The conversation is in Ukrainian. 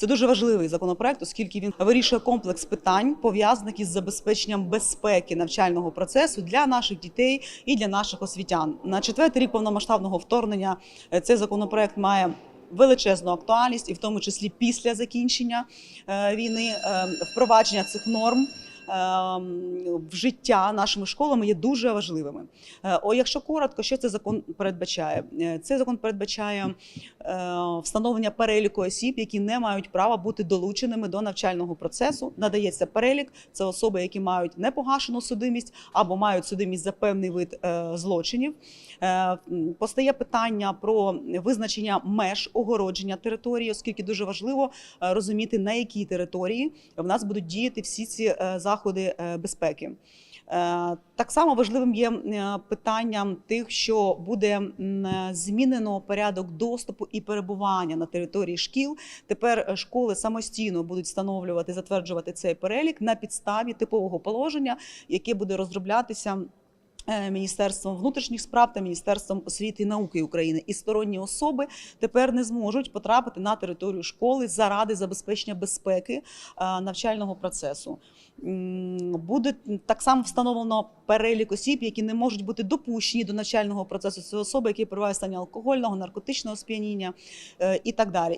Це дуже важливий законопроект, оскільки він вирішує комплекс питань пов'язаних із забезпеченням безпеки навчального процесу для наших дітей і для наших освітян. На четвертий рік повномасштабного вторгнення е, цей законопроект має. Величезну актуальність, і в тому числі після закінчення е, війни е, впровадження цих норм в життя нашими школами є дуже важливими. Е, О, якщо коротко, що цей закон передбачає? Е, Цей закон передбачає е, встановлення переліку осіб, які не мають права бути долученими до навчального процесу. Надається перелік. Це особи, які мають непогашену судимість або мають судимість за певний вид е, злочинів. Е, Постає питання про визначення меж огородження території, оскільки дуже важливо е, розуміти, на якій території в нас будуть діяти всі ці е, заходи е, безпеки. Е, Так само важливим є е, питанням тих, що буде змінено порядок доступу і перебування на території шкіл. Тепер школи самостійно будуть встановлювати, затверджувати цей перелік на підставі типового положення, яке буде розроблятися. Е, Міністерством внутрішніх справ та Міністерством освіти і науки України і сторонні особи тепер не зможуть потрапити на територію школи заради забезпечення безпеки е, навчального процесу. Буде так само встановлено перелік осіб, які не можуть бути допущені до навчального процесу. Це особи, які перебувають в стані алкогольного, наркотичного сп'яніння е, і так далі.